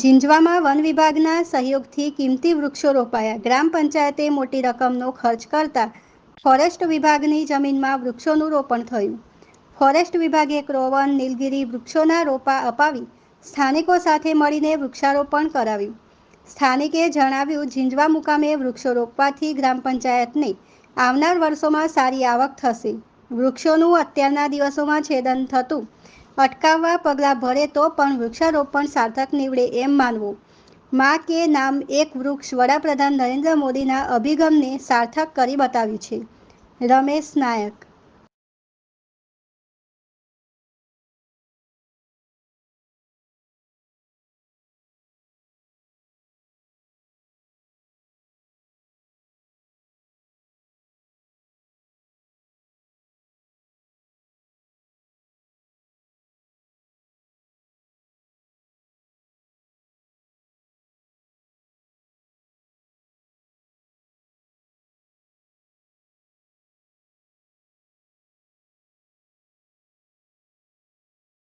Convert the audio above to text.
ઝીંઝવામાં one વિભાગના સહયોગથી કિંમતી વૃક્ષો રોપાયા. ગ્રામ પંચાયતે મોટી રકમનો ખર્ચ કરતા ફોરેસ્ટ વિભાગની જમીનમાં વૃક્ષોનું રોપણ થયું. ફોરેસ્ટ વિભાગે ક્રોવન, નીલગિરી વૃક્ષોના રોપા અપાવી સ્થાનિકો સાથે મળીને વૃક્ષારોપણ કરાવ્યું. સ્થાનિકે જણાવ્યું, ઝીંઝવા મુકામે વૃક્ષો રોપવાથી ગ્રામ પંચાયતને આવનાર વર્ષોમાં સારી આવક થશે. વૃક્ષોનું અત્યારના દિવસોમાં છેદન થતું અટકાવવા પગલાં ભરે તો પણ વૃક્ષારોપણ સાર્થક નીવડે એમ માનવું. માં કે નામ એક વૃક્ષ વડાપ્રધાન નરેન્દ્ર મોદીના અભિગમને સાર્થક કરી બતાવ્યું છે. રમેશ નાયક